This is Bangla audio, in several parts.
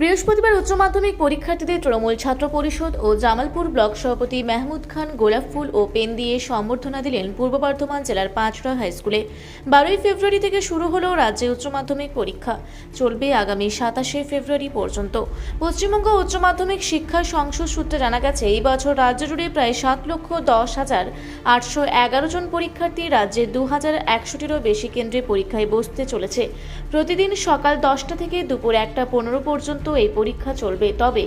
বৃহস্পতিবার উচ্চ মাধ্যমিক পরীক্ষার্থীদের তৃণমূল ছাত্র পরিষদ ও জামালপুর ব্লক সভাপতি মেহমুদ খান গোলাপ ফুল ও পেন দিয়ে সম্বর্ধনা দিলেন পূর্ব বর্ধমান জেলার পাঁচড়া হাইস্কুলে বারোই ফেব্রুয়ারি থেকে শুরু হলো রাজ্যে উচ্চ মাধ্যমিক পরীক্ষা। চলবে আগামী সাতাশে ফেব্রুয়ারি পর্যন্ত। পশ্চিমবঙ্গ উচ্চ মাধ্যমিক শিক্ষা সংসদ সূত্রে জানা গেছে, এই বছর রাজ্য জুড়ে প্রায় সাত লক্ষ দশ হাজার আটশো এগারো জন পরীক্ষার্থী রাজ্যে দু হাজার একশোটিরও বেশি কেন্দ্রে পরীক্ষায় বসতে চলেছে। প্রতিদিন সকাল দশটা থেকে দুপুর একটা পনেরো পর্যন্ত এই পরীক্ষা চলবে। তবে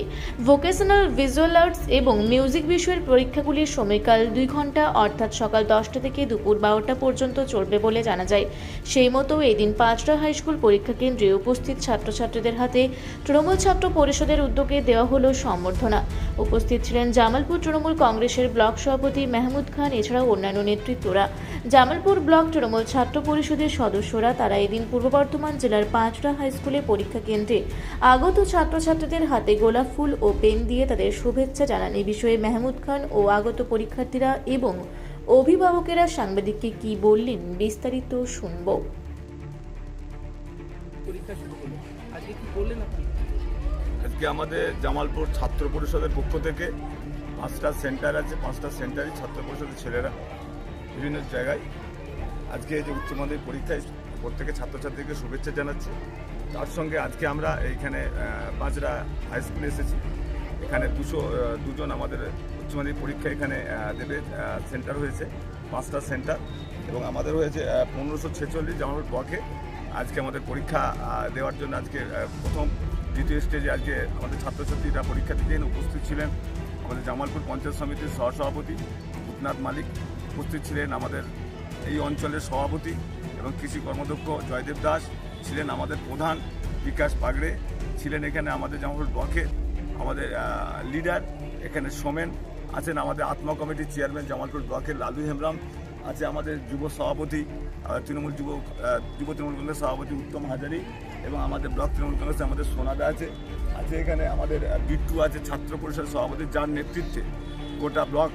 ভোকেশনাল ভিজুয়াল আর্টস এবং মিউজিক বিষয়ের পরীক্ষাগুলির সময়কাল দুই ঘণ্টা, অর্থাৎ সকাল দশটা থেকে দুপুর বারোটা পর্যন্ত চলবে বলে জানা যায়। সেই মতো এই দিন পাঁচটা হাই স্কুল পরীক্ষা কেন্দ্রে উপস্থিত ছাত্রছাত্রীদের হাতে তৃণমূল ছাত্র পরিষদের উদ্যোগে দেওয়া হলো সম্বর্ধনা। উপস্থিত ছিলেন জামালপুর তৃণমূল কংগ্রেসের ব্লক সভাপতি মেহমুদ খান, এছাড়াও অন্যান্য নেতৃত্বরা। জামালপুর ব্লক তৃণমূল ছাত্র পরিষদের সদস্যরা তারা এদিন পূর্ব বর্ধমান জেলার পাঁচটা হাই স্কুলে পরীক্ষা কেন্দ্রে আগত ছাত্রছাত্রীদের হাতে গোলাপ ফুল ও পেন দিয়ে তাদের শুভেচ্ছা জানান। এই বিষয়ে মেহমুদ খান ও আগত পরীক্ষার্থীরা এবং অভিভাবকেরা সাংবাদিককে কি বললেন বিস্তারিত শুনব। পরীক্ষা শুরু হলো আজকে আমাদের জামালপুর ছাত্র পরিষদের পক্ষ থেকে পাঁচটা সেন্টার আছে পাঁচটা সেন্টারই ছাত্র পরিষদের ছেলেরা বিভিন্ন জায়গায় আজকে এই যে উচ্চ মাধ্যমিক পরীক্ষায় প্রত্যেকে ছাত্রছাত্রীকে শুভেচ্ছা জানাচ্ছি। তার সঙ্গে আজকে আমরা এইখানে বাজরা হাই স্কুলে এসেছি। এখানে দুশো দুজন আমাদের উচ্চ মাধ্যমিক পরীক্ষা এখানে দেবে সেন্টার হয়েছে, পাঁচটা সেন্টার এবং আমাদের হয়েছে পনেরোশো ছেচল্লিশ জামালপুর ব্লকে। আজকে আমাদের পরীক্ষা দেওয়ার জন্য আজকে প্রথম, দ্বিতীয় স্টেজে আজকে আমাদের ছাত্রছাত্রীরা পরীক্ষা দিতে উপস্থিত ছিলেন। আমাদের জামালপুর পঞ্চায়েত সমিতির সহসভাপতি ভূতনাথ মালিক উপস্থিত ছিলেন আমাদের এই অঞ্চলের সভাপতি এবং কৃষি কর্মদক্ষ জয়দেব দাস। ছিলেন আমাদের প্রধান বিকাশ পাগড়ে ছিলেন এখানে আমাদের জামালপুর ব্লকে আমাদের লিডার, এখানে সোমেন, আছেন আমাদের আত্মা কমিটির চেয়ারম্যান জামালপুর ব্লকের লালু হেমরাম, আছে আমাদের যুব সভাপতি তৃণমূল যুব যুব তৃণমূল কংগ্রেস সভাপতি উত্তম হাজারি এবং আমাদের ব্লক তৃণমূল কংগ্রেসে আমাদের সোনাদা আছে। আছে এখানে আমাদের বিট্টু আছে, ছাত্র পরিষদ সভাপতি, যার নেতৃত্বে গোটা ব্লক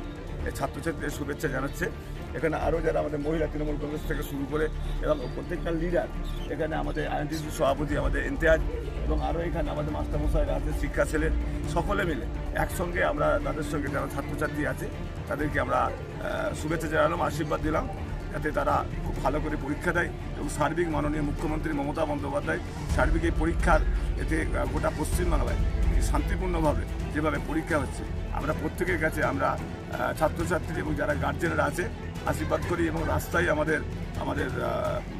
ছাত্রছাত্রীদের শুভেচ্ছা জানাচ্ছে। এখানে আরও যারা আমাদের মহিলা তৃণমূল কংগ্রেস থেকে শুরু করে এবং প্রত্যেকটা লিডার এখানে আমাদের আইএনটিসি সভাপতি, আমাদের ইমতিয়াজ এবং আরও এখানে আমাদের মাস্টারমশাইরা আছে শিক্ষা ছেলের সকলে মিলে একসঙ্গে আমরা তাদের সঙ্গে যারা ছাত্রছাত্রী আছে, তাদেরকে আমরা শুভেচ্ছা জানালাম, আশীর্বাদ দিলাম, যাতে তারা খুব ভালো করে পরীক্ষা দেয় এবং সার্বিক মাননীয় মুখ্যমন্ত্রী মমতা বন্দ্যোপাধ্যায় সার্বিক এই পরীক্ষার এতে গোটা পশ্চিমবাংলায় শান্তিপূর্ণভাবে যেভাবে পরীক্ষা হচ্ছে, আমরা প্রত্যেকের কাছে আমরা ছাত্রছাত্রী এবং যারা গার্জেনরা আছে আশীর্বাদ করি এবং রাস্তায় আমাদের আমাদের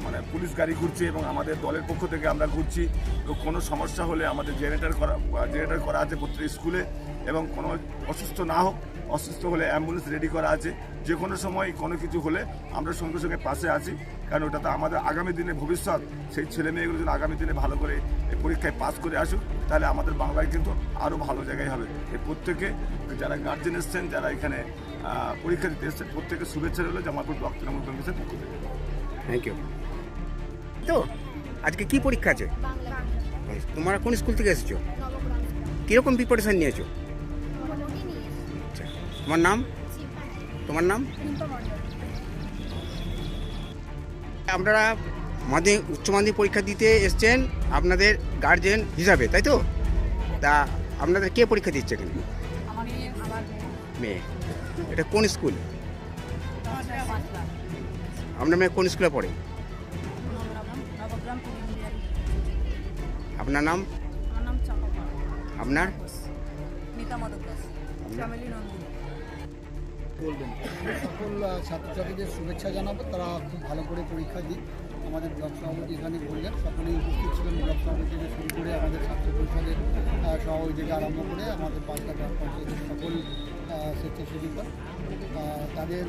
মানে পুলিশ গাড়ি ঘুরছে এবং আমাদের দলের পক্ষ থেকে আমরা ঘুরছি। এবং কোনো সমস্যা হলে আমাদের জেনারেটার করা জেনারেটার করা আছে প্রত্যেক স্কুলে এবং কোনো অসুস্থ না হোক অসুস্থ হলে অ্যাম্বুলেন্স রেডি করা আছে। যে কোনো সময় কোনো কিছু হলে আমরা সঙ্গে সঙ্গে পাশে আছি। কারণ ওটা তো আমাদের আগামী দিনে ভবিষ্যৎ। সেই ছেলে মেয়েগুলো যদি আগামী দিনে ভালো করে এই পরীক্ষায় পাস করে আসুক তাহলে আমাদের বাংলায় কিন্তু আরও ভালো জায়গায় হবে। এই প্রত্যেকে যারা গার্জেন এসছেন যারা এখানে পরীক্ষা দিতে এসছেন প্রত্যেকে শুভেচ্ছা রইল জামালপুর ব্লক তৃণমূল কংগ্রেসের পক্ষ থেকে। থ্যাংক ইউ তো আজকে কি পরীক্ষা আছে? বাংলা। তোমরা কোন স্কুল থেকে এসেছ? কীরকম প্রিপারেশন নিয়েছো? তোমার নাম? তোমার নাম? আপনারা মাধ্যমিক উচ্চ মাধ্যমিক পরীক্ষা দিতে এসছেন আপনাদের গার্জেন হিসাবে তাই তো? তা আপনাদের কে পরীক্ষা দিচ্ছে এখানে? মেয়ে। এটা কোন স্কুল? আপনার মেয়ে কোন স্কুলে পড়ে? আপনার নাম? চাপা আপনার? বলবেন। সকল ছাত্রছাত্রীদের শুভেচ্ছা জানাব। তারা খুব ভালো করে পরীক্ষা দিক। আমাদের ব্লক সভাপতি এখানে বললেন। সকলেই উপস্থিত ছিলেন। ব্লক সভাপতি থেকে শুরু করে আমাদের ছাত্র পরিষদের সভাপতি থেকে আরম্ভ করে আমাদের পাঁচটা গ্রাম পঞ্চায়েতের সকল স্বেচ্ছাসেবিকা তাদের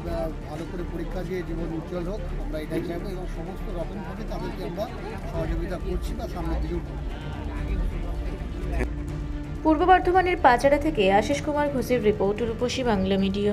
ভালো করে পরীক্ষা দিয়ে জীবন উজ্জ্বল হোক। আমরা এটাই চাইব এবং সমস্ত রকমভাবে তাদেরকে আমরা সহযোগিতা করছি বা সামনের দিকেও। পূর্ব বর্ধমানের পাচাড়া থেকে আশিস কুমার ঘোষের রিপোর্ট, রূপসী Bangla media.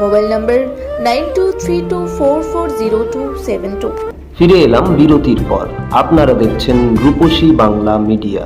Mobile number nine two three two four four zero two seven two. ফিরে এলাম বিরতির পর। আপনারা দেখছেন রূপসী বাংলা মিডিয়া।